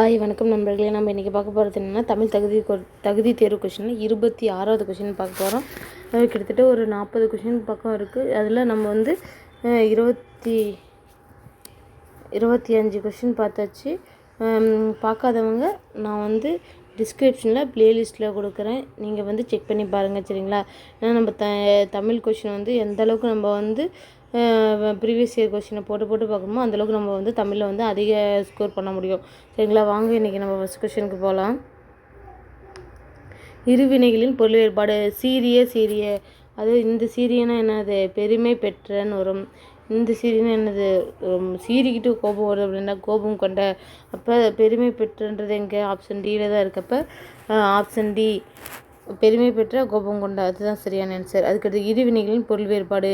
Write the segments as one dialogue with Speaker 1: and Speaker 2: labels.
Speaker 1: Hi வணக்கம் நண்பர்களே. நம்ம இன்றைக்கி பார்க்க போகிறது என்னென்னா தமிழ் தகுதி கொ- தகுதி தேர்வு கொஷினில் இருபத்தி ஆறாவது கொஷின் பார்க்க போகிறோம் கிட்டத்தட்ட ஒரு நாற்பது கொஷின் பக்கம் இருக்குது அதில் நம்ம வந்து இருபத்தி இருபத்தி அஞ்சு கொஷின் பார்த்தாச்சு. பார்க்காதவங்க நான் வந்து டிஸ்கிரிப்ஷனில் ப்ளேலிஸ்ட்டில் கொடுக்குறேன். நீங்கள் வந்து செக் பண்ணி பாருங்கள் சரிங்களா? ஏன்னா நம்ம த தமிழ் கொஷின் வந்து எந்த அளவுக்கு நம்ம வந்து ப்ரீவியஸ் இயர் கொஷினை போட்டு போட்டு பார்க்கணுமோ அந்தளவுக்கு நம்ம வந்து தமிழில் வந்து அதிக ஸ்கோர் பண்ண முடியும். சரிங்களா? வாங்க இன்றைக்கி நம்ம ஃபஸ்ட் கொஷினுக்கு போகலாம் இருவினைகளின் பொருள் வேறுபாடு சீரிய சீரிய. அது இந்த சீரியனா என்னது? பெருமை பெற்றன்னு வரும் இந்த சீரியனா என்னது? சீரிக்கிட்டு கோபம் வரும் அப்படின்னா கோபம் கொண்ட. அப்போ பெருமை பெற்றன்றது எங்கே? ஆப்ஷன் டியில் தான் இருக்கப்ப ஆப்ஷன் டி பெருமை பெற்ற கோபம் கொண்ட. அதுதான் சரியான ஆன்சர் அதுக்கடுத்து இருவினைகளின் பொருள் வேறுபாடு.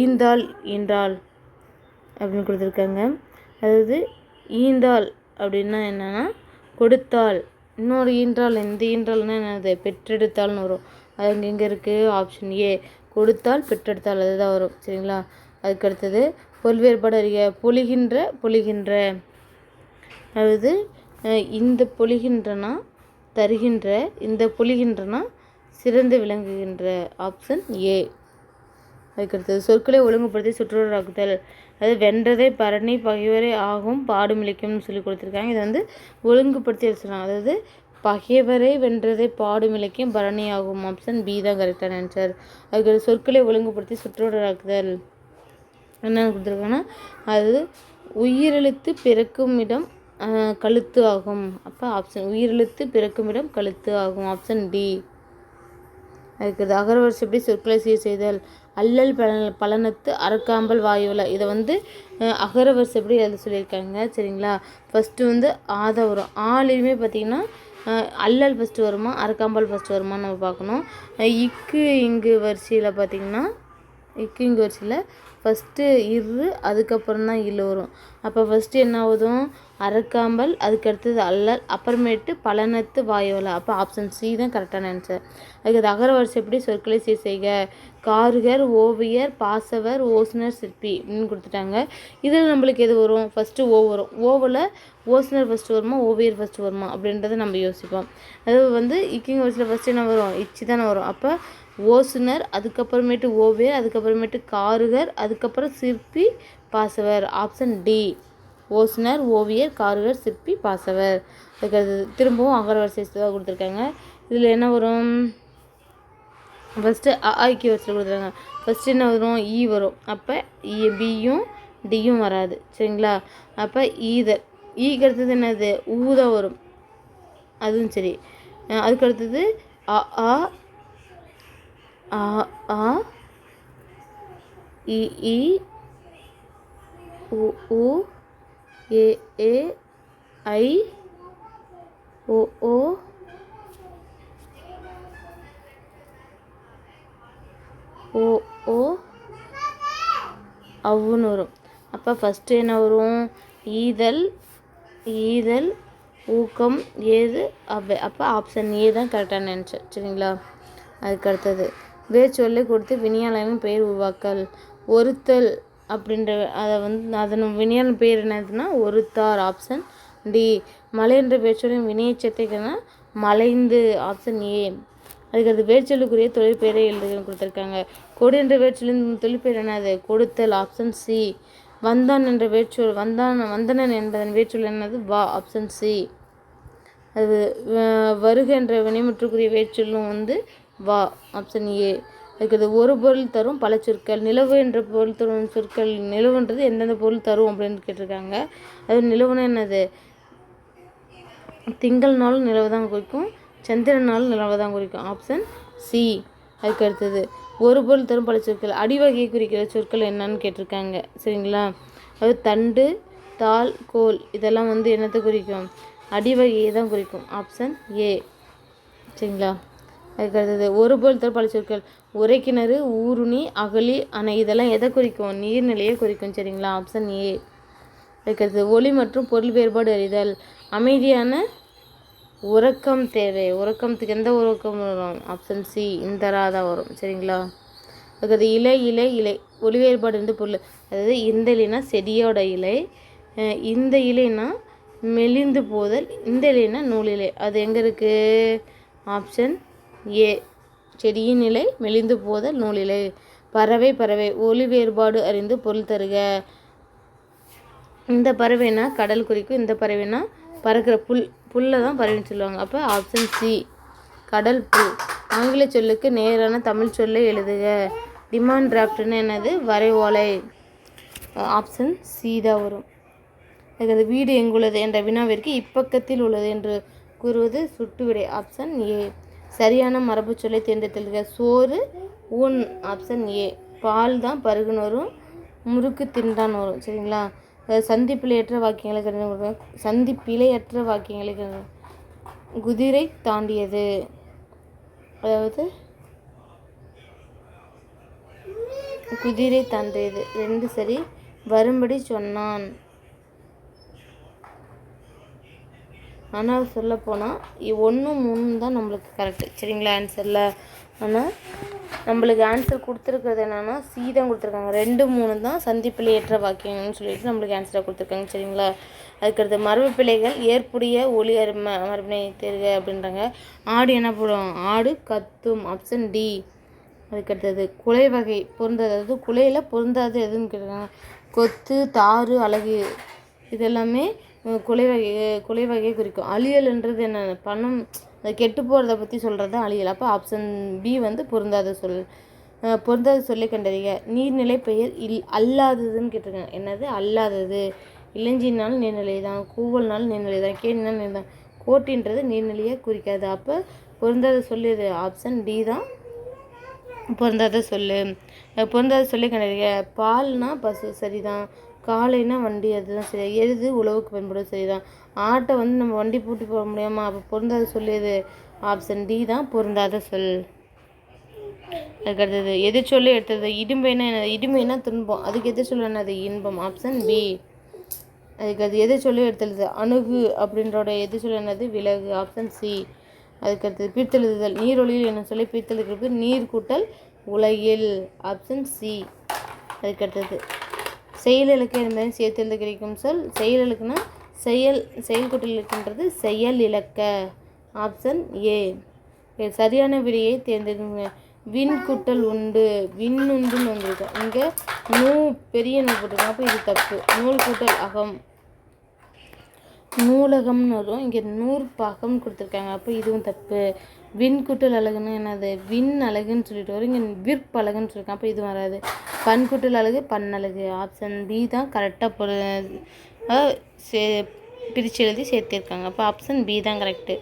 Speaker 1: ஈந்தாள் ஈன்றாள் அப்படின்னு கொடுத்துருக்காங்க. அதாவது ஈந்தாள் அப்படின்னா என்னன்னா கொடுத்தாள். இன்னொரு ஈன்றாள் இந்த ஈன்றாள்னா என்னது? பெற்றெடுத்தாள்னு வரும். அது இங்கே எங்கே இருக்குது ஆப்ஷன் ஏ கொடுத்தால் பெற்றெடுத்தால் அதுதான் வரும். சரிங்களா? அதுக்கு அடுத்தது பொருள் வேறுபாடு அறிய பொழிகின்ற பொழிகின்ற. அதாவது இந்த பொழிகின்றனா தருகின்ற. இந்த பொழிகின்றனா சிறந்து விளங்குகின்ற. ஆப்ஷன் ஏ அதுக்கடுத்தது சொற்களை ஒழுங்குபடுத்தி சுற்றுவராக்குதல் அதாவது வென்றதை பரணி பகைவரை ஆகும் பாடுமிழிக்கும்னு சொல்லி கொடுத்துருக்காங்க. இதை வந்து ஒழுங்குபடுத்தி சொல்கிறாங்க அதாவது பகைவரை வென்றதை பாடும் இலக்கியம் பரணி ஆகும். ஆப்ஷன் பி தான் கரெக்டான ஆன்சர் அதுக்கு சொற்களை ஒழுங்குபடுத்தி சுற்றுவராக்குதல் என்ன கொடுத்துருக்காங்கன்னா அது உயிரெழுத்து பிறக்கும் இடம் கழுத்து ஆகும். அப்போ ஆப்ஷன் உயிரெழுத்து பிறக்கும் இடம் கழுத்து ஆகும். ஆப்ஷன் டி அதுக்கு அகரவரிசை எப்படி சொற்களை சீர் செய்தல்? அல்லல் பலன பலனத்து அறக்காம்பல் வாயுவில் இதை வந்து அஹ், அகரவரிசை எப்படி எழுத சொல்லியிருக்காங்க. சரிங்களா? ஃபஸ்ட்டு வந்து ஆத வரும் ஆலையுமே பார்த்தீங்கன்னா அல்லல் ஃபஸ்ட்டு வருமா அறக்காம்பல் ஃபஸ்ட்டு வருமான்னு நம்ம பார்க்கணும். இக்கு இங்கு வரிசையில் பார்த்தீங்கன்னா இக்கு இங்கு வரிசையில் ஃபஸ்ட்டு இரு அதுக்கப்புறம் தான் இல்லு வரும். அப்போ ஃபஸ்ட்டு என்ன ஆகுதும்? அரக்காம்பல் அதுக்கு அடுத்தது அல்லல் அப்புறமேட்டு பலனத்து வாயுவல. அப்போ ஆப்ஷன் சி தான் கரெக்டான ஆன்சர் அதுக்கு அகர வரிசை எப்படி? சொற்களை சீர் செய்க. கார்கர் ஓவியர் பாசவர் ஓசுனர் சிற்பி அப்படின்னு கொடுத்துட்டாங்க. இதில் நம்மளுக்கு எது வரும்? ஃபஸ்ட்டு ஓ வரும். ஓவில் ஓசுனர் ஃபஸ்ட்டு வருமா? ஓவியர் ஃபஸ்ட்டு வருமா? அப்படின்றத நம்ம யோசிப்போம். அது வந்து இக்கிங் வரிசையில் ஃபஸ்ட்டு என்ன வரும்? இச்சி தானே வரும். அப்போ ஓசுனர் அதுக்கப்புறமேட்டு ஓவியர் அதுக்கப்புறமேட்டு காருகர் அதுக்கப்புறம் சிற்பி பாசவர். ஆப்ஷன் டி ஓசுனர் ஓவியர் காருகர் சிற்பி பாசவர். அதுக்கு திரும்பவும் அகர வரிசை தான் கொடுத்துருக்காங்க. இதில் என்ன வரும்? ஃபஸ்ட்டு ஆக்கிய வரிசையில் கொடுத்துருக்காங்க. ஃபஸ்ட்டு என்ன வரும்? ஈ வரும். அப்போ இ பியும் டியும் வராது. சரிங்களா? அப்போ ஈதர் ஈக்கு அடுத்தது என்னது? ஊதா வரும். அதுவும் சரி. அதுக்கடுத்தது அதுக்கு அடுத்தது அ ஆ ஆ ஆ இ இ உ உ ஏ ஏ ஐ ஓ ஓ. ஓ ஓ. அவ்வுன்னு வரும். அப்போ ஃபஸ்ட்டு என்ன வரும்? ஈதல் ஈதல் ஊக்கம் ஏது அவ்வை. அப்போ ஆப்ஷன் ஏ தான் கரெக்டாக நினச்சேன். சரிங்களா? அதுக்கு அடுத்தது. வேர் சொல்லை கொடுத்து வினியாளனின் பெயர் உருவாக்கல். ஒருத்தல் அப்படின்ற அதை வந்து அதன் வினியாளன் பெயர் என்னதுன்னா ஒருத்தார் ஆப்ஷன் டி மலை என்ற வேர்ச்சொல்லின் வினையச்சத்தைக்குன்னா மலைந்து ஆப்ஷன் ஏ அதுக்கு அது வேர்ச்சொல்லுக்குரிய தொழிற்பெயரை எழுதுகிறேன் கொடுத்துருக்காங்க. கொடு என்ற வேர்ச்சொல்லின் தொழிற்பெயர் என்னது? கொடுத்தல் ஆப்ஷன் சி வந்தான் என்ற வேர்ச்சொல் வந்தான் வந்தனன் என்பதன் வேர்ச்சொல் என்னது? வா ஆப்ஷன் சி அது வருக என்ற வினைமுற்றுக்குரிய வேர்ச்சொல்லும் வந்து வா ஆப்ஷன் ஏ இருக்கிறது ஒரு பொருள் தரும் பல சொற்கள். நிலவு என்ற பொருள் தரும் சொற்கள் நிலவுன்றது எந்தெந்த பொருள் தரும் அப்படின்னு கேட்டிருக்காங்க. அது நிலவுன்னு என்னது? திங்கள் நாளும் நிலவு தான் குறிக்கும் சந்திரன் நாளும் நிலவை தான் குறிக்கும். ஆப்ஷன் சி அதுக்கு அடுத்தது ஒரு பொருள் தரும் பல சொற்கள். அடிவகையை குறிக்கிற சொற்கள் என்னன்னு கேட்டிருக்காங்க. சரிங்களா? அது தண்டு தாள் கோல் இதெல்லாம் வந்து என்னத்தை குறிக்கும்? அடிவகையை தான் குறிக்கும். ஆப்ஷன் ஏ சரிங்களா? அதுக்கடுத்தது ஒரு போல் தரும் பல சொற்கள். உரைக்கிணறு ஊருணி அகழி அணை. இதெல்லாம் எதை குறிக்கும்? நீர்நிலையை குறிக்கும் சரிங்களா? ஆப்ஷன் ஏ அதுக்கடுத்தது ஒளி மற்றும் பொருள் வேறுபாடு அறிதல். அமைதியான உறக்கம் தேவை. உறக்கத்துக்கு எந்த உறக்கம் வரும்? ஆப்ஷன் சி இந்தரா தான் வரும் சரிங்களா? அதுக்கடுத்து இலை இலை இலை. ஒளி வேறுபாடு வந்து பொருள். அதாவது இந்த இலைனா செடியோட இலை. இந்த இலைனா மெலிந்து போதல். இந்த இலைனா நூலிலை அது எங்கே இருக்குது ஆப்ஷன் ஏ செடியின் நிலை மெலிந்து போதல் நூலிலை. பறவை பறவை ஒளி வேறுபாடு அறிந்து பொருள் தருக. இந்த பறவைனா கடல் குறிக்கும் இந்த பறவைனா பறக்கிற புல் புல்லை தான் பறவைன்னு சொல்லுவாங்க. அப்போ ஆப்ஷன் சி கடல் புல். ஆங்கில சொல்லுக்கு நேரான தமிழ் சொல்லை எழுதுக. டிமாண்ட் டிராஃப்ட்னு என்னது? வரைவோலை. ஆப்ஷன் சி தான் வரும். அதுக்கு வீடு எங்குள்ளது என்ற வினாவிற்கு இப்பக்கத்தில் உள்ளது என்று கூறுவது சுட்டுவிடை ஆப்ஷன் ஏ சரியான மரபு சொல்லை தேர்ந்தெடுத்துக சோறு ஊன் ஆப்ஷன் ஏ. பால் தான் பருகுன்னு வரும். முறுக்கு திண்டான் வரும். சரிங்களா? அஹ் சந்திப்பிழையற்ற வாக்கியங்களை கருதுங்க சந்திப்பிலையற்ற வாக்கியங்களை கருதுங்க. குதிரை தாண்டியது. அதாவது குதிரை தாண்டியது. ரெண்டு சரி. வரும்படி சொன்னான். ஆனால் சொல்லப்போனால் ஒன்று மூணு தான் நம்மளுக்கு கரெக்டு சரிங்களா ஆன்சரில் ஆனால் நம்மளுக்கு ஆன்சர் கொடுத்துருக்கிறது என்னென்னா சி தான் கொடுத்துருக்காங்க. ரெண்டு மூணு தான் சந்திப்பில் ஏற்ற வாக்கியங்கள்னு சொல்லிட்டு நம்மளுக்கு ஆன்சராக கொடுத்துருக்காங்க. சரிங்களா? அதுக்கடுத்து மரபு பிள்ளைகள் ஏற்புடைய ஒளி அருமை மரபினை தேர்க அப்படின்றாங்க. ஆடு என்ன போடும் ஆடு கத்தும். ஆப்ஷன் டி அதுக்கடுத்தது குலை வகை பொருந்தாது. அதாவது குலையில் பொருந்தாது எதுன்னு கேட்குறாங்க கொத்து தாறு அழகு இதெல்லாமே குலை வகை குலை வகையை குறிக்கும். அழியல்ன்றது என்ன? பணம் கெட்டு போகிறத பற்றி சொல்கிறது தான் அழியல். அப்போ ஆப்ஷன் பி வந்து பொருந்தாத சொல் பொருந்தாத சொல்லை கண்டறிய நீர்நிலை பெயர் இல் அல்லாததுன்னு கேட்டிருக்காங்க. என்னது? அல்லாதது. இளஞ்சினாலும் நீர்நிலை தான் கூவல்னாலும் நீர்நிலை தான் கேணினாலும் நீர் தான் கோட்டின்றது நீர்நிலையை குறிக்காது. அப்போ பொருந்தாத சொல் ஆப்ஷன் டி தான் பொருந்தாத சொல்லு. பொருந்தாத சொல்லி கண்டறிய பால்னா பசு சரிதான். காளைனா வண்டி அதுதான் சரி எருது உழவுக்கு பயன்படும் சரிதான். ஆட்டை வந்து நம்ம வண்டி பூட்டி போட முடியாமா? அப்போ பொருந்தாத சொல்லு எது? ஆப்ஷன் டி தான் பொருந்தாத சொல். அதுக்கடுத்தது எது சொல்லி எடுத்தது? இடும்பைனா என்ன இடும்பைனா துன்பம். அதுக்கு எது சொல்ல என்னது? இன்பம். ஆப்ஷன் பி அதுக்கடுத்து அது எது சொல்லி எடுத்தது? அணுகு அப்படின்றோட எது சொல்ல என்னது? விலகு. ஆப்ஷன் சி அதுக்கடுத்தது பிரித்தெழுதுதல். நீரொழியில் என்ன சொல்லி பிரித்தெழுதுறது நீர் கூட்டல் உலகில். ஆப்ஷன் சி அதுக்கடுத்தது செயலலுக்கு என்பதை சேர்த்திருந்து கிடைக்கும் சொல். செயலலுக்குன்னா செயல் செயல் கூட்டல் இலக்குன்றது செயல் இலக்க. ஆப்ஷன் ஏ சரியான விடையை தேர்ந்தெடுங்க. விண் குட்டல் உண்டு. விண் உண்டுன்னு வந்திருக்கு. இங்கே நூ பெரிய நூல் போட்டிருக்கோம் அப்போ இது தப்பு. நூல் கூட்டல் அகம். நூலகம்னு வரும். இங்கே நூற்பகம் கொடுத்துருக்காங்க. அப்போ இதுவும் தப்பு. விண்குட்டல் அழகுன்னு என்னது? விண் அழகுன்னு சொல்லிட்டு வரும். இங்கே விற்பழகுன்னு சொல்லியிருக்கேன் அப்போ இது வராது. பண் அழகு ஆப்ஷன் பி தான் கரெக்டாக பொரு சே பிரித்து எழுதி சேர்த்திருக்காங்க. அப்போ ஆப்ஷன் பி தான் கரெக்டு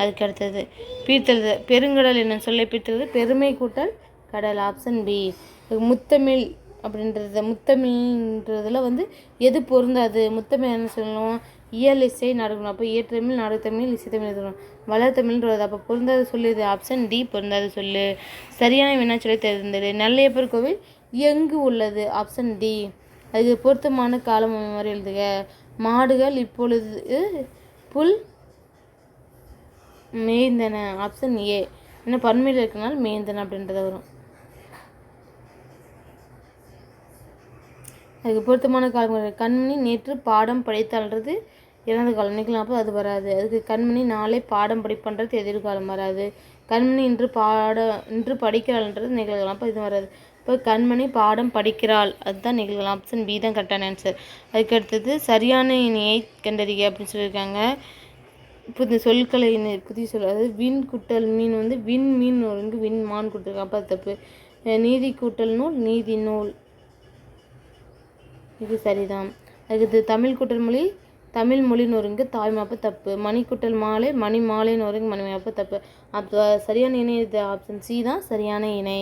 Speaker 1: அதுக்கு அடுத்தது பிரித்தெழுது பெருங்கடல் என்ன சொல்ல பிரித்தெழுது பெருமை கூட்டல் கடல். ஆப்ஷன் பி முத்தமிழ் அப்படின்றது முத்தமிழ்ன்றதுல வந்து எது பொருந்தாது? முத்தமிழ் என்ன சொல்லணும்? இயல் இசை நடக்கணும் அப்போ இயற்றமிழ் நாடகத்தமிழ் இசைத்தமிழ் எழுதணும். வளர்த்தமிழ்ன்றது அப்போ பொருந்தாது சொல்லுது ஆப்ஷன் டி பொருந்தாது சொல்லு. சரியான வினாச்சொல்லை தேர்ந்தெடு. நல்லையப்பர் கோவில் எங்கு உள்ளது? ஆப்ஷன் டி அதுக்கு பொருத்தமான காலம் மாதிரி எழுதுக. மாடுகள் இப்பொழுது புல் மேய்ந்தன. ஆப்ஷன் ஏ என்ன பன்மையில் இருக்கனால மேய்ந்தன அப்படின்றது வரும். அதுக்கு பொருத்தமான காலம் கண்மணி நேற்று பாடம் படித்தாள்ன்றது இறந்த காலம் நிகழும் அப்போ அது வராது. அதுக்கு கண்மணி நாளை பாடம் படிப்புன்றது எதிர்காலம் வராது. கண்மணி இன்று பாட இன்று படிக்கிறாள்ன்றது நிகழ்கலாம். அப்போ இது வராது. இப்போ கண்மணி பாடம் படிக்கிறாள். அதுதான் நிகழ்கலாம். ஆப்ஷன் பி தான் கரெக்டான ஆன்சர் அதுக்கு அடுத்தது சரியான இணையை கண்டறிய அப்படின்னு சொல்லியிருக்காங்க. புது சொல்களை புதிய சொல் அதாவது விண் குட்டல் மீன் வந்து வின் மீன் ஒருங்கு விண் மான் கொடுத்துருக்காங்க. அப்போ தப்பு. நீதி கூட்டல் நூல் நீதி நூல். இது சரிதான். அதுக்கு தமிழ் கூட்டல் மொழி தமிழ் மொழின்னு ஒருங்கு தாய்மாப்பு தப்பு. மணிக்குட்டல் மாலை மணி மாலைன்னு ஒருங்கு மணிமாப்பு தப்பு. அப்போ சரியான இணை இது ஆப்ஷன் சி தான் சரியான இணை.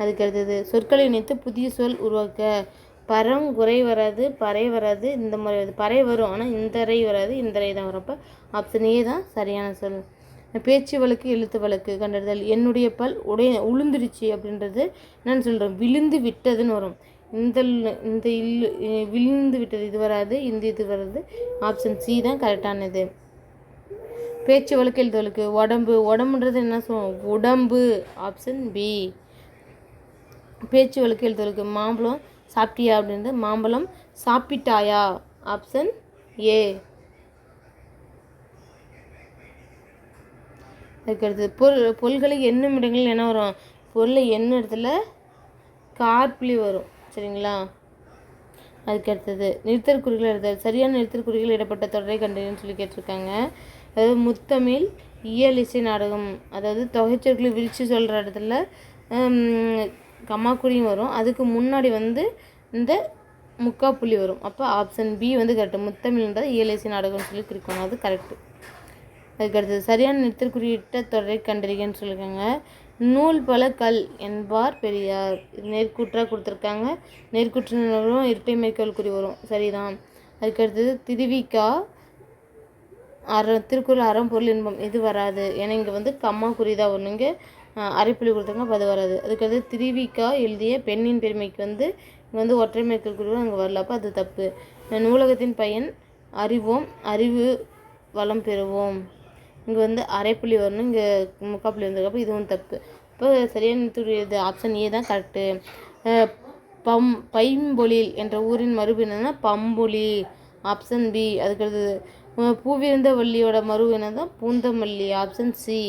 Speaker 1: அதுக்கு அடுத்தது சொற்களை இணைத்து புதிய சொல் உருவாக்க. பரம் குறை வராது பறை வராது இந்த மாதிரி வருது. பறை வரும் ஆனால் இந்த ரை வராது இந்த ரை தான் வரப்போ ஆப்ஷன் ஏ தான் சரியான சொல். பேச்சு வழக்கு எழுத்து வழக்கு கண்டறிதல். என்னுடைய பல் உடைய உளுந்துருச்சு அப்படின்றது என்னன்னு சொல்கிறோம் விழுந்து விட்டதுன்னு வரும். இந்த இந்த இல்லு விழுந்து விட்டது இது வராது இந்த இது வர்றது ஆப்ஷன் சி தான் கரெக்டானது. பேச்சு வழக்கு எழுதுவலுக்கு உடம்பு. உடம்புன்றது என்ன சொல்லுவோம் உடம்பு. ஆப்ஷன் பி பேச்சு வழக்கு எழுதுவலுக்கு மாம்பழம் சாப்பிட்டியா அப்படின்றது மாம்பழம் சாப்பிட்டாயா? ஆப்ஷன் ஏ அதுக்கடுத்து பொருள் பொருள்களுக்கு என்னும் இடங்களில் என்ன வரும்? பொருளை என்ன இடத்துல? கார்புலி வரும். சரிங்களா? அதுக்கு அடுத்தது நிறுத்தற் எழுதுதல் சரியான நிறுத்தற்குறிகள் இடப்பட்ட தொடரை கண்டறின்னு சொல்லி கேட்டிருக்காங்க. அதாவது முத்தமிழ் இயல் இசை நாடகம் அதாவது தொகைச்சொற்களை விரித்து சொல்கிற இடத்துல ஹம், கம்மாக்குறியும் வரும். அதுக்கு முன்னாடி வந்து இந்த முக்கா புள்ளி வரும். அப்போ ஆப்ஷன் பி வந்து கரெக்டு முத்தமிழ்ன்றது இயல் இசை நாடகம்னு சொல்லி குறிக்கணும் அது கரெக்டு அதுக்கு அடுத்தது சரியான நிறுத்தற்குறியிட்ட தொடரை கண்டறிகன்னு சொல்லியிருக்காங்க. நூல் பல கல் என்பார் பெரியார். இது நேர்கூற்றாக கொடுத்துருக்காங்க. நேர்கூற்று வரும் இரட்டை மேற்கோள் குறி வரும். சரிதான். அதுக்கடுத்தது திருவிக்கா அற திருக்குறள் அறம் பொருள் இன்பம். இது வராது? ஏன்னா இங்கே வந்து கம்மா குறி தான் வரும் இங்கே அரைப்புள்ளி கொடுத்தாங்க அப்போ அது வராது. அதுக்கடுத்து திருவிக்கா எழுதிய பெண்ணின் பெருமைக்கு வந்து இங்கே வந்து ஒற்றை மேற்கோள் குறி அங்கே வரல. அப்போ அது தப்பு. நூலகத்தின் பயன் அறிவோம் அறிவு வளம் பெறுவோம். இங்கே வந்து அரைப்புள்ளி வரணும். இங்கே முக்கால் புள்ளி அப்போ இதுவும் தப்பு. இப்போ சரியான இது ஆப்ஷன் ஏ தான் கரெக்டு பம் பைம்பொழில் என்ற ஊரின் மறுபு என்னன்னா பம்பொழி. ஆப்ஷன் பி அதுக்கடுத்தது பூவிருந்த வள்ளியோட மறுவு என்னன்னா பூந்தமல்லி. ஆப்ஷன் சி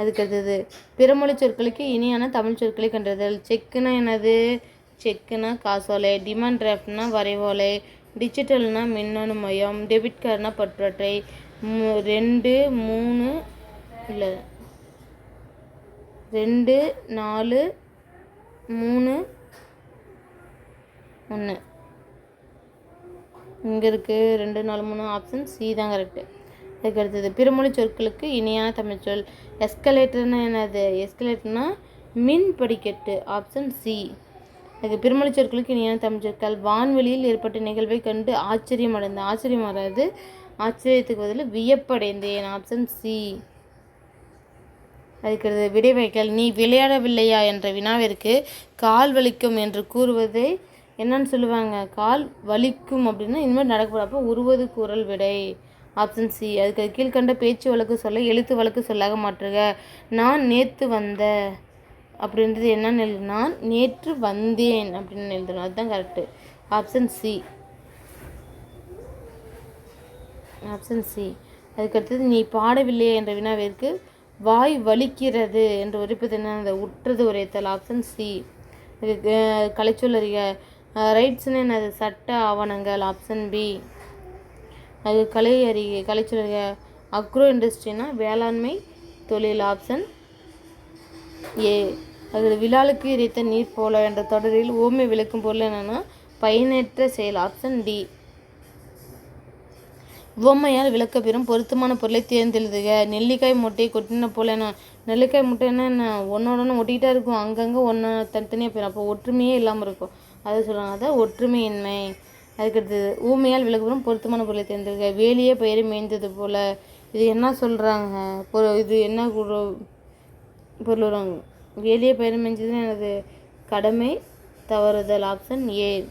Speaker 1: அதுக்கடுத்தது பிறமொழி சொற்களுக்கு இனியான தமிழ் சொற்களை கண்டறிதல். செக்குனா என்னது? செக்குனா காசோலை. டிமாண்ட் டிராஃப்ட்னா வரைவோலை. டிஜிட்டல்னா மின்னணு மையம். டெபிட் கார்டுனா பற்றொற்றை ரெண்டு மூணு இல்லை. ரெண்டு நாலு மூணு ஒன்று இங்கே இருக்குது ரெண்டு நாலு மூணு ஆப்ஷன் சி தான் கரெக்டு அதுக்கு அடுத்தது பிறமொழி சொற்களுக்கு இணையான தமிழ் சொல். எஸ்கலேட்டர்னா என்னது? எஸ்கலேட்டர்னா மின் படிக்கட்டு ஆப்ஷன் சி அதுக்கு பிறமொழி சொற்களுக்கு இணையான தமிழ் சொற்கள். வான்வெளியில் ஏற்பட்ட நிகழ்வை கண்டு ஆச்சரியம் அடைந்த ஆச்சரியம் வராது. ஆச்சரியத்துக்கு பதில் வியப்படைந்தேன். ஆப்ஷன் சி அதுக்கிறது விடை நீ விளையாடவில்லையா? என்ற வினாவிற்கு கால் வலிக்கும் என்று கூறுவதை என்னன்னு சொல்லுவாங்க? கால் வலிக்கும் அப்படின்னா இனிமேல் நடக்கப்போ உருவது குரல் விடை. ஆப்ஷன் சி அதுக்கு கீழ்கண்ட பேச்சு வழக்கு சொல்ல எழுத்து வழக்கு சொல்லாக மாற்றுக. நான் நேற்று வந்த அப்படின்றது என்னன்னு எழுதுனா நான் நேற்று வந்தேன் அப்படின்னு எழுதணும். அதுதான் correct option C option C அதுக்கடுத்தது நீ பாடவில்லையே? என்ற வினாவிற்கு வாய் வலிக்கிறது என்று உரைப்பது என்ன அந்த உற்றது உரைத்தல். ஆப்ஷன் சி இதுக்கு அஹ், கலைச்சொல்லறிக ரைட்ஸ்னு என்னது சட்ட ஆவணங்கள். ஆப்ஷன் பி அது கலை அறிகை கலைச்சொல்லறிக அக்ரோ இண்டஸ்ட்ரினா வேளாண்மை தொழில். ஆப்ஷன் ஏ அது விழாலுக்கு இறைத்த நீர் போல என்ற தொடரில் ஓமை விளக்கும் பொருள் என்னென்னா பயனற்ற செயல். ஆப்ஷன் டி உவமையால் விளக்கப்பெறும் பொருத்தமான பொருளை தேர்ந்தெழுதுக. நெல்லிக்காய் முட்டையை கொட்டின போல என்ன நெல்லிக்காய் முட்டைன்னா என்ன ஒன்றோட ஒன்று ஒட்டிக்கிட்டே இருக்கும். அங்கங்கே ஒன்று தனித்தனியாக போயிடும் அப்போ ஒற்றுமையே இல்லாமல் இருக்கும். அதை சொல்லுவாங்க அதான் ஒற்றுமையின்மை. அதுக்கடுத்தது ஊமையால் விளக்கப்படும் பொருத்தமான பொருளை தேர்ந்தெடுக்க வேலியே பயிரை மேய்ந்தது போல். இது என்ன சொல்கிறாங்க பொ இது என்ன குரு- பொருள் வரும்? வேலியே பயிரை மேய்ஞ்சதுன்னு எனது கடமை தவறுதல். ஆப்ஷன் ஏ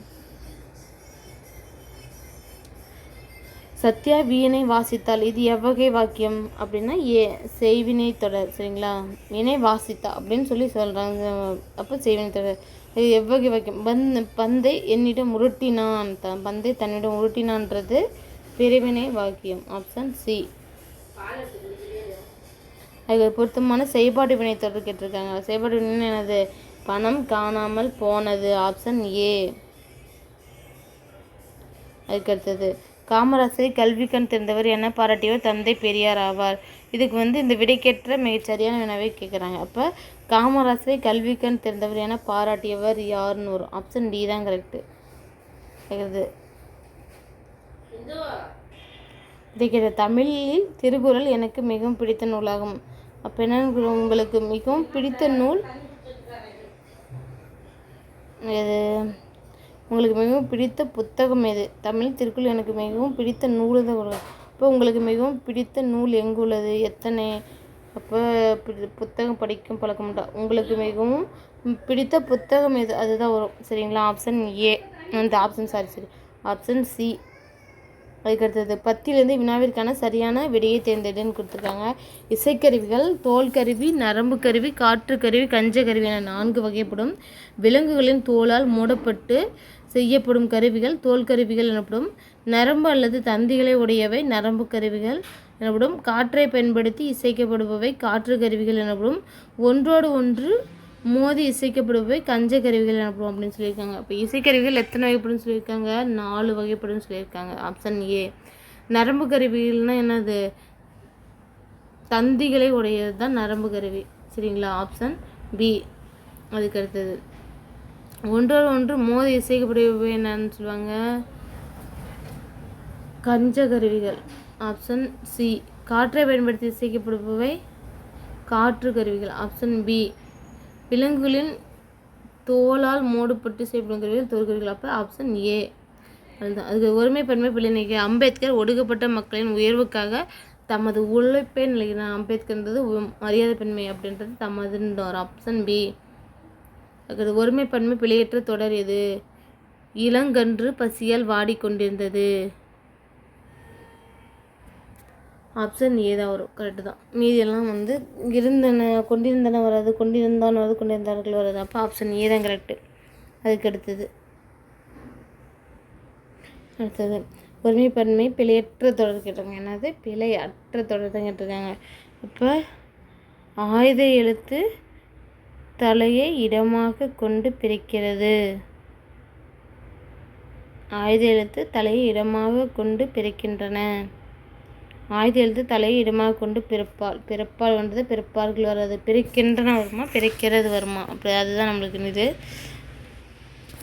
Speaker 1: சத்யா வீணை வாசித்தால் இது எவ்வகை வாக்கியம்? அப்படின்னா ஏ செய்வினை தொடர் சரிங்களா? வினை வாசித்தா அப்படின்னு சொல்லி சொல்கிறாங்க அப்போ செய்வினை தொடர். இது எவ்வகை வாக்கியம்? பந்த் பந்தை என்னிடம் உருட்டினான். த பந்தை தன்னிடம் உருட்டினான்றது பிரிவினை வாக்கியம். Option C. அதுக்கு பொருத்தமான செயல்பாடு வினை தொடர் கேட்டிருக்காங்க. செயல்பாடு வினை என்னது? பணம் காணாமல் போனது. Option A. அதுக்கு அடுத்தது காமராசரை கல்விக்கண் திறந்தவர் என பாராட்டியவர் தந்தை பெரியார் ஆவார். இதுக்கு வந்து இந்த விடைக்கேற்ற மிகச்சரியான சரியான கேட்குறாங்க. அப்போ காமராசரை கல்விக்கண் திறந்தவர் என பாராட்டியவர் யாருன்னு வரும். ஆப்ஷன் டி தான் கரெக்டு கேட்குறது இதை கேட்ட தமிழில் திருக்குறள் எனக்கு மிகவும் பிடித்த நூலாகும். அப்போ என்ன உங்களுக்கு மிகவும் பிடித்த நூல்? இது உங்களுக்கு மிகவும் பிடித்த புத்தகம் எது? தமிழ் திருக்குறள் எனக்கு மிகவும் பிடித்த நூல் தான் வரும் இப்போ உங்களுக்கு மிகவும் பிடித்த நூல் எங்குள்ளது எத்தனை? அப்போ புத்தகம் படிக்கும் பழக்கம் உண்டா? உங்களுக்கு மிகவும் பிடித்த புத்தகம் எது? அதுதான் வரும். சரிங்களா? ஆப்ஷன் ஏ அந்த ஆப்ஷன் சாரி சரி ஆப்ஷன் சி அதுக்கடுத்தது பத்திலேருந்து வினாவிற்கான சரியான விடையை தேர்ந்தெடுன்னு கொடுத்துருக்காங்க. இசைக்கருவிகள் தோல் கருவி நரம்பு கருவி காற்று கருவி கஞ்ச கருவி என நான்கு வகைப்படும் விலங்குகளின் தோலால் மூடப்பட்டு செய்யப்படும் கருவிகள் தோல் கருவிகள் எனப்படும் நரம்பு அல்லது தந்திகளை உடையவை நரம்பு கருவிகள் எனப்படும். காற்றை பயன்படுத்தி இசைக்கப்படுபவை காற்று கருவிகள் எனப்படும். ஒன்றோடு ஒன்று மோதி இசைக்கப்படுபவை கஞ்ச கருவிகள் எனப்படும் அப்படின்னு சொல்லியிருக்காங்க. அப்போ இசைக்கருவிகள் எத்தனை வகைப்படும் சொல்லியிருக்காங்க? நாலு வகைப்படும் சொல்லியிருக்காங்க. ஆப்ஷன் ஏ நரம்பு கருவிகள்னால் என்னது? தந்திகளை உடையது தான் நரம்பு கருவி. சரிங்களா? ஆப்ஷன் பி அதுக்கு அடுத்தது. ஒன்றோடு ஒன்று மோதி இசைக்கப்படுபவை என்னன்னு சொல்லுவாங்க? கஞ்ச கருவிகள் ஆப்ஷன் சி காற்றை பயன்படுத்தி இசைக்கப்படுபவை காற்று கருவிகள் ஆப்ஷன் பி விலங்குகளின் தோலால் மூடப்பட்டு செய்யப்படும் கருவிகள் தோல் அப்போ ஆப்ஷன் ஏ அதுதான். அதுக்கு ஒருமை பெண்மை பிள்ளைநிலை அம்பேத்கர் ஒடுக்கப்பட்ட மக்களின் உயர்வுக்காக தமது உழைப்பை நிலைக்கிறார் அம்பேத்கர்ன்றது உ- மரியாதை பெண்மை அப்படின்றது தமதுன்ற ஆப்ஷன் பி அதுக்கு ஒருமை பன்மை பிழையற்ற தொடர் எது? இளங்கன்று பசியால் வாடிக்கொண்டிருந்தது. ஆப்ஷன் ஏ தான் வரும். கரெக்டு தான். மீதியெல்லாம் வந்து இருந்தன கொண்டிருந்தன வராது கொண்டிருந்தான் வராது கொண்டிருந்தார்கள் வராது. அப்போ ஆப்ஷன் ஏ தான் கரெக்டு அதுக்கு அடுத்தது. அடுத்தது ஒருமைப்பன்மை பிழையற்ற தொடர் கேட்டிருக்காங்க. என்னது? பிழையற்ற தொடர் தான் கேட்டிருக்காங்க. இப்போ ஆயுத எழுத்து தலையை இடமாக கொண்டு பிரிக்கிறது. ஆயுத எழுத்து தலையை இடமாக கொண்டு பிறக்கின்றன ஆயுத எழுத்து தலையை இடமாக கொண்டு பிறப்பால் பிறப்பால் வந்தது பிறப்பார்கள் வராது. பிறக்கின்றன வருமா? பிறக்கிறது வருமா? அப்படி அதுதான் நம்மளுக்கு இது.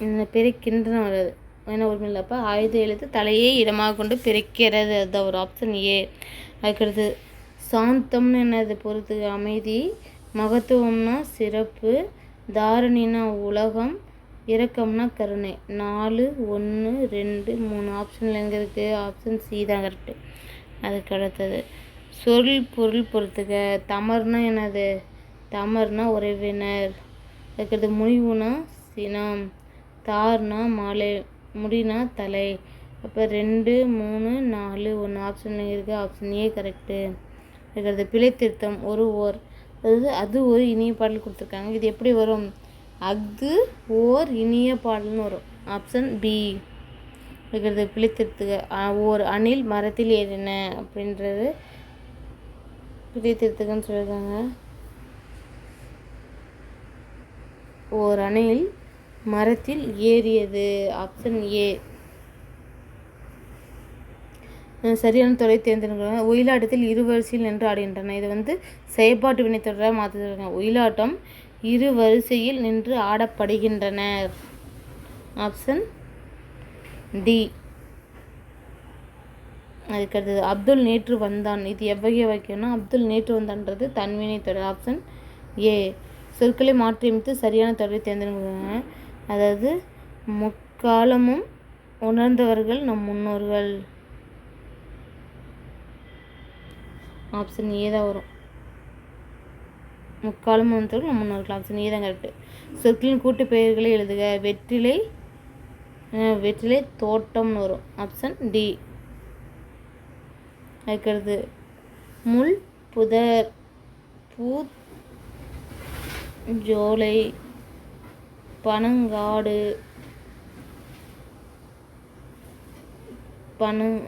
Speaker 1: இந்த பிறக்கின்றன வராது. ஏன்னா ஒரு இல்லப்போ ஆயுத எழுத்து தலையை இடமாக கொண்டு பிறக்கிறது. அதுதான் ஒரு ஆப்ஷன் ஏ அதுக்கடுத்து சாந்தம்னு என்னது பொறுத்து அமைதி மகத்துவம்னா சிறப்பு தாரணினா உலகம் இரக்கம்னா கருணை. நாலு ஒன்று ரெண்டு மூணு ஆப்ஷனில் எங்கே இருக்குது ஆப்ஷன் சி தான் கரெக்டு அதுக்கு அடுத்தது சொல் பொருள் பொறுத்துக்க. தமர்னா என்னது? தமர்னா உறவினர். அதுக்கடுத்து முனிவுனா சினம். தார்னா மாலை. முடினா தலை. அப்போ ரெண்டு மூணு நாலு ஒன்று ஆப்ஷன் இருக்குது ஆப்ஷன் ஏ கரெக்டு அதுக்கடுத்து பிழை திருத்தம். ஒரு ஓர். அதாவது அது ஒரு இனிய பாடல் கொடுத்துருக்காங்க. இது எப்படி வரும்? அஃது ஓர் இனிய பாடல்னு வரும். ஆப்ஷன் பி இருக்கிறது பிழைத்திருத்துக ஓர் அணில் மரத்தில் ஏறின அப்படின்றது பிழைத்திருத்துகன்னு சொல்லியிருக்காங்க. ஓர் அணில் மரத்தில் ஏறியது. ஆப்ஷன் ஏ சரியான துறை தேர்ந்தெடுக்கிறாங்க. ஒயிலாட்டத்தில் இரு வரிசையில் நின்று ஆடுகின்றன. இது வந்து செயற்பாட்டு வினைத்தொடராக மாற்றிருக்காங்க ஒயிலாட்டம் இரு வரிசையில் நின்று ஆடப்படுகின்றனர். ஆப்ஷன் டி அதுக்கு அடுத்தது அப்துல் நேற்று வந்தான். இது எவ்வகை வாக்கியம்னா அப்துல் நேற்று வந்தான்றது தன்வினை தொடர் ஆப்ஷன் ஏ சொற்களை மாற்றியமைத்து சரியான தொடரை தேர்ந்தெடுக்கிறாங்க அதாவது முக்காலமும் உணர்ந்தவர்கள் நம் முன்னோர்கள். ஆப்ஷன் ஏ தான் வரும். முக்காலமும் உணர்ந்தவர்கள் நம் முன்னோர்கள். ஆப்ஷன் ஏ தான் கரெக்டு சொற்களின் கூட்டு பெயர்களை எழுதுக. வெற்றிலை வெற்றிலை தோட்டம்னு வரும். ஆப்ஷன் டி அதுக்கடுத்து முள் புதர் பூ ஜோலை பனங்காடு பனங்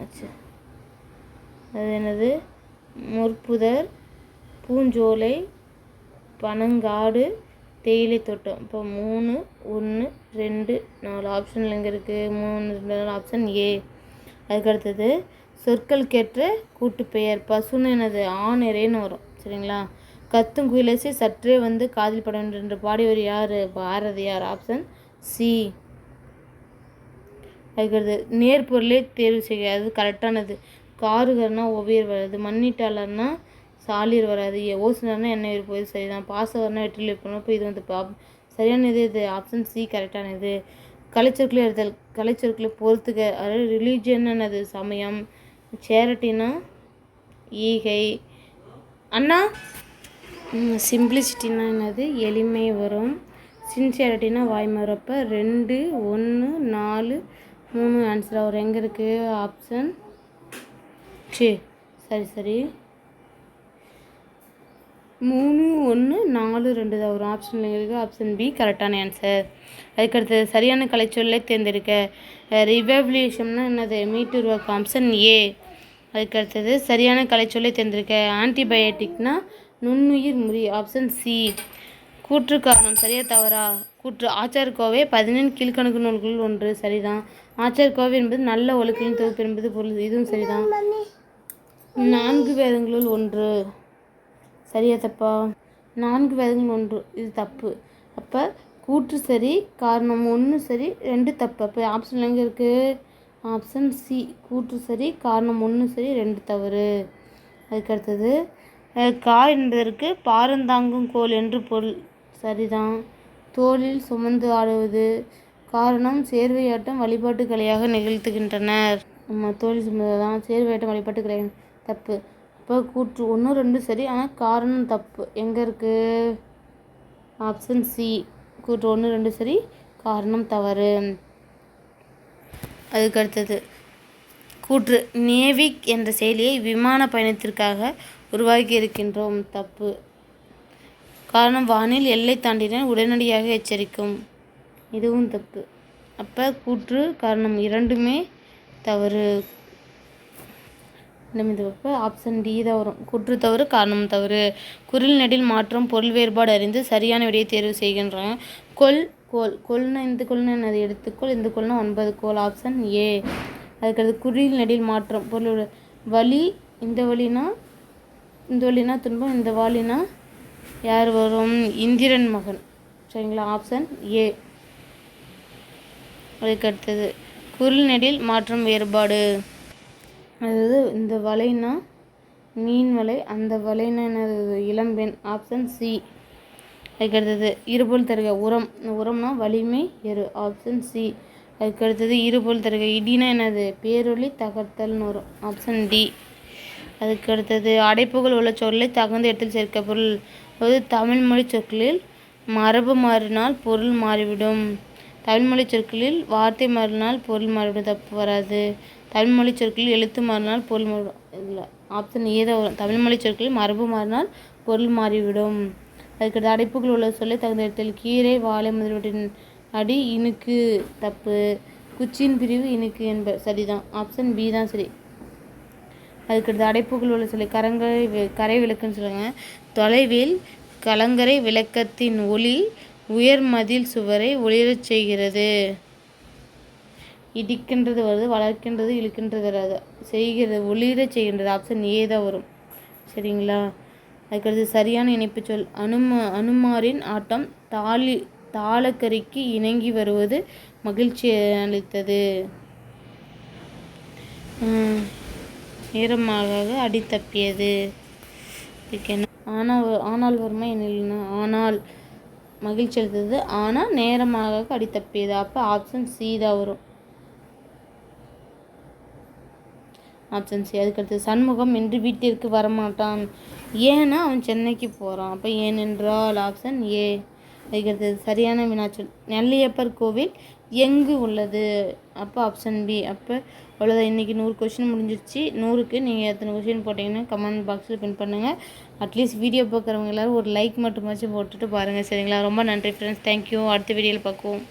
Speaker 1: அது என்னது? முற்புதர் பூஞ்சோலை பனங்காடு தேயிலை தோட்டம். இப்போ மூணு ஒன்று ரெண்டு நாலு ஆப்ஷனில் எங்கே இருக்குது மூணு ரெண்டு நாலு ஆப்ஷன் ஏ அதுக்கு அடுத்தது சொற்களுக்கேற்ற கூட்டுப்பெயர். பசுன்னு என்னது? ஆணிரைன்னு வரும். சரிங்களா? கத்தும் குயிலசி சற்றே வந்து காதில் பட வேண்டும் என்று பாடியவர் யார்? பாரதியார் ஆப்ஷன் சி அதுக்கடுத்து நேர்பொருளே தேர்வு செய்ய அது கரெக்டானது காருகர்னால் ஓவியர் வருது மண்ணிட்டாளர்னா சாலியர் வராது. எ- ஓசுனர்னா என்ன இருப்பது சரிதான். பாசவர்னா வெற்றில் இருக்கணும். இப்போ இது வந்து பா- சரியான இது இது ஆப்ஷன் சி கரெக்டானது கலைச்சொற்களை எடுத்தல் கலைச்சொற்களை பொறுத்துக்க அதாவது ரிலீஜியன் என்னது சமயம். சேரிட்டினா ஈகை. அண்ணா? சிம்பிளிசிட்டினா என்னது? எளிமை வரும். சின்சியாரிட்டினா வாய்மை வரும் ரெண்டு ஒன்று நாலு மூணு ஆன்சராக வரும். எங்கே இருக்குது ஆப்ஷன் சரி சரி சரி. மூணு ஒன்று நாலு ரெண்டு தான். வரும் ஆப்ஷன் இருக்குது ஆப்ஷன் பி கரெக்டான ஆன்சர் அதுக்கடுத்து சரியான கலைச்சொல்லை தேர்ந்தெடுக்க. ரிவல்யூஷன்னா என்னது? மீட்டு உருவாக்க ஆப்ஷன் ஏ அதுக்கடுத்தது சரியான கலைச்சொல்லை தேர்ந்தெடுக்க. ஆன்டிபயோட்டிக்னா நுண்ணுயிர் முறி ஆப்ஷன் சி கூற்று காரணம் சரியா தவறா? கூற்று ஆச்சார்கோவை பதினெண் கீழ்கணக்கு நூல்களில் ஒன்று சரிதான். ஆச்சார்கோவை என்பது நல்ல ஒழுக்கங்களின் தொகுப்பு என்பது பொருள் இதுவும் சரிதான். நான்கு வேதங்களுள் ஒன்று. சரியா தப்பா நான்கு வேதங்கள் ஒன்று. இது தப்பு. அப்போ கூற்று சரி காரணம் ஒன்று சரி ரெண்டு தப்பு. அப்போ ஆப்ஷன் எங்கே இருக்குது ஆப்ஷன் சி கூற்று சரி காரணம் ஒன்று சரி ரெண்டு தவறு. அதுக்கடுத்தது கா என்பதற்கு பாரந்தாங்கும் கோல் என்று பொருள். சரிதான். தோளில் சுமந்து ஆடுவது. காரணம் சேர்வையாட்டம் வழிபாட்டு கலையாக நிகழ்த்துகின்றனர். நம்ம தோல் சுமந்து தான் சேர்வையாட்டம் வழிபாட்டு கலை. தப்பு. இப்போ கூற்று ஒன்று ரெண்டு சரி. ஆனால் காரணம் தப்பு. எங்கே இருக்குது ஆப்ஷன் சி கூற்று ஒன்று ரெண்டு சரி. காரணம் தவறு. அதுக்கு அடுத்தது. கூற்று நேவிக் என்ற செயலியை விமான பயணத்திற்காக உருவாக்கி இருக்கின்றோம். தப்பு. காரணம் வானில் எல்லை தாண்டினால் உடனடியாக எச்சரிக்கும். இதுவும் தப்பு. அப்போ கூற்று காரணம் இரண்டுமே தவறு. இந்த மீது அப்போ ஆப்ஷன் டி தான் வரும். குற்று தவறு காரணம் தவறு. குரில் நெடில் மாற்றம் பொருள் வேறுபாடு அறிந்து சரியான விடையை தேர்வு செய்கின்றாங்க கொல் கோல். கொல்னா இந்த கொல்னா என்னது எடுத்துக்கோள் இந்த கொல்னா ஒன்பது கோல். ஆப்ஷன் ஏ அதுக்கடுத்து குரில் நெடில் மாற்றம். பொருள் வலி இந்த வழினா இந்த வழினா துன்பம் இந்த வாலினா யார் வரும்? இந்திரன் மகன். சரிங்களா? ஆப்ஷன் ஏ அதுக்கடுத்தது குரில் நெடில் மாற்றம் வேறுபாடு. அதாவது இந்த வலைனா மீன் வலை அந்த வலைனா என்னது? இளம்பெண் ஆப்ஷன் சி அதுக்கு அடுத்தது தருக உரம். இந்த உரம்னா வலிமை எரு ஆப்ஷன் சி அதுக்கடுத்தது இருபொல் தருக இடினா என்னது? பேரொலி தகர்த்தல்னு வரும் ஆப்ஷன் டி அதுக்கு அடுத்தது அடைப்புகள் உள்ள சொல்லை தகுந்த இடத்தில் சேர்க்க பொருள். அதாவது தமிழ் மொழி சொற்களில் மரபு மாறினால் பொருள் மாறிவிடும். தமிழ் மொழி சொற்களில் வார்த்தை மாறினால் பொருள் மாறிவிடும் தப்பு வராது. தமிழ் மொழி சொற்களில் எழுத்து மாறினால் பொருள் மாறிவிடும் இல்லை ஆப்ஷன் ஏதோ தமிழ்மொழி தமிழ் மொழி சொற்களில் மரபு மாறினால் பொருள் மாறிவிடும். அதுக்கடுத்து அடைப்புகள் உள்ள சொல்லை தகுந்த இடத்தில் கீரை வாழை முதலியவற்றின் அடி இனுக்கு தப்பு. குச்சியின் பிரிவு இனுக்கு என்ப சரிதான். ஆப்ஷன் பி தான் சரி. அதுக்கடுத்து அடைப்புகள் உள்ள சொல்லி கரங்கரை கரை விளக்குன்னு சொல்லுவாங்க. தொலைவில் கலங்கரை விளக்கத்தின் ஒளி உயர் மதில் சுவரை ஒளிரச் செய்கிறது. இடிக்கின்றது வருது வளர்க்கின்றது இழுக்கின்றது வராது. செய்கிறது ஒளிரச் செய்கின்றது. ஆப்ஷன் ஏ தான் வரும். சரிங்களா? அதுக்கடுத்து சரியான இணைப்பு சொல். அனும அனுமாரின் ஆட்டம் தாலி தாளக்கரிக்கு இணங்கி வருவது மகிழ்ச்சி அளித்தது. நேரமாக அடி தப்பியது ஆனால் ஆனால் வருமா என்ன? ஆனால் மகிழ்ச்சி அளித்தது. ஆனால் நேரமாக அடி தப்பியது அப்போ ஆப்ஷன் சி தான் வரும். ஆப்ஷன் சி அதுக்கடுத்து சண்முகம் இன்று வீட்டிற்கு வரமாட்டான். ஏன்னா அவன் சென்னைக்கு போகிறான் அப்போ ஏனென்றால் ஆப்ஷன் ஏ அதுக்கடுத்து சரியான வினாச்சல் நெல்லியப்பர் கோவில் எங்கு உள்ளது? அப்போ ஆப்ஷன் பி அப்போ அவ்வளோதான் இன்றைக்கி நூறு கொஷின் முடிஞ்சிருச்சு. நூறுக்கு நீங்கள் எத்தனை கொஷின் போட்டிங்கன்னா கமெண்ட் பாக்ஸில் பின் பண்ணுங்கள் அட்லீஸ்ட் வீடியோ பார்க்குறவங்க எல்லோரும் ஒரு லைக் மட்டுமாச்சும் போட்டுட்டு பாருங்கள் சரிங்களா? ரொம்ப நன்றி ஃப்ரெண்ட்ஸ் தேங்க்யூ அடுத்த வீடியோவில் பார்க்குவோம்.